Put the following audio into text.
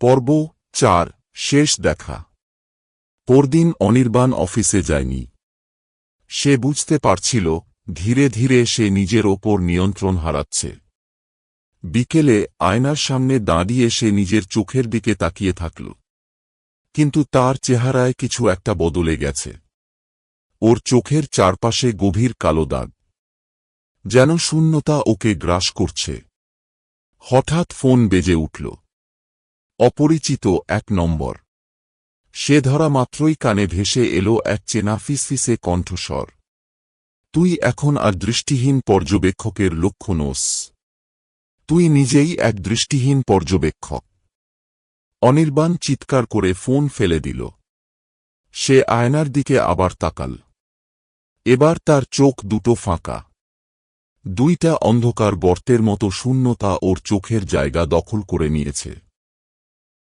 পর্ব চার, শেষ দেখা। পরদিন অনির্বাণ অফিসে যায়নি। সে বুঝতে পারছিল, ধীরে ধীরে সে নিজের ওপর নিয়ন্ত্রণ হারাচ্ছে। বিকেলে আয়নার সামনে দাঁড়িয়ে সে নিজের চোখের দিকে তাকিয়ে থাকল। কিন্তু তার চেহারায় কিছু একটা বদলে গেছে। ওর চোখের চারপাশে গভীর কালো দাগ। যেন শূন্যতা ওকে গ্রাস করছে। হঠাৎ ফোন বেজে উঠল। অপরিচিত এক নম্বর। সে ধরা মাত্রই কানে ভেসে এলো এক চেনা ফিসফিসে কণ্ঠস্বর। তুই এখন আর দৃষ্টিহীন পর্যবেক্ষকের লক্ষ্য নোস। তুই নিজেই এক দৃষ্টিহীন পর্যবেক্ষক। অনির্বাণ চিৎকার করে ফোন ফেলে দিল। সে আয়নার দিকে আবার তাকাল। এবার তার চোখ দুটো ফাঁকা। দুইটা অন্ধকার গর্তের মতো শূন্যতা ওর চোখের জায়গা দখল করে নিয়েছে।